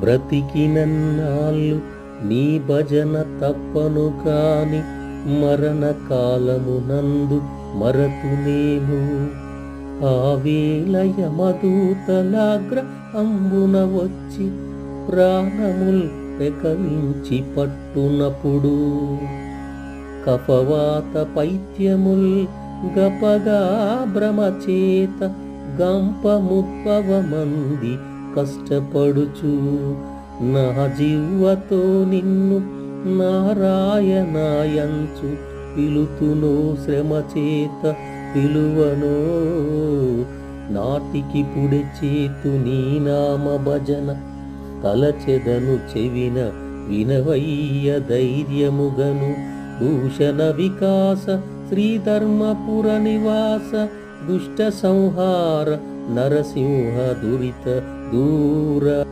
బ్రతికినన్నాళ్ళు నీ భజన తప్పను కాని మరణ కాలమునందు మరతునేను ఆవేళ యమదూతలాగ్ర అంబున వచ్చి ప్రాణముల్ పెకవించి పట్టునప్పుడు కఫవాత పైత్యముల్ గపగా భ్రమచేత గంపముద్భవమంది కష్టపడుచు నా జీవతో నిన్ను నారాయణాయంచు పిలుతును శ్రమ చేత పిలువను. నాటికి పుడి చేతు నీ నామ భజన తలచెదను చెవిన వినవయ్య ధైర్యముగను భూషణ వికాస श्रीधर्मपुरनिवास दुष्टसंहार नरसिंह दुरित दूर।